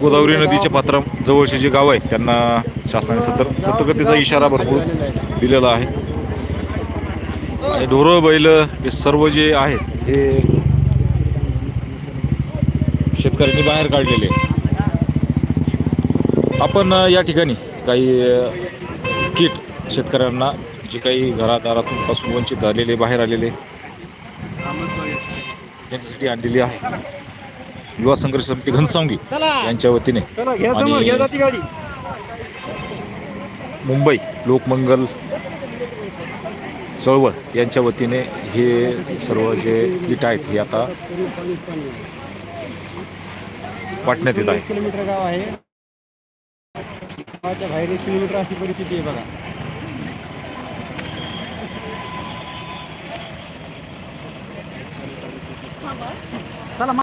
गोदावरी नदीच्या पात्रा जवळचे जे गाव आहेत त्यांना शासनाने सतर सतर्कतेचा इशारा भरपूर दिलेला आहे. ढोरं बैल हे सर्व जे आहेत हे शेतकऱ्यांनी बाहेर काढलेले आपण या ठिकाणी काही किट शेतकऱ्यांना जे काही घरादारातून पासून वंचित झालेले बाहेर आलेले त्यांच्यासाठी आणलेली आहे. युवा संघर्ष समिती घनसावंगी यांच्या वतीने. मुंबई लोकमंगल चळवळ यांच्या वतीने हे सर्व जे किट आहेत हे आता वाटण्यात येत आहे. किलोमीटर गाव आहे. गावाच्या बाहेर एक किलोमीटर अशी परिस्थिती आहे बघा. আমার।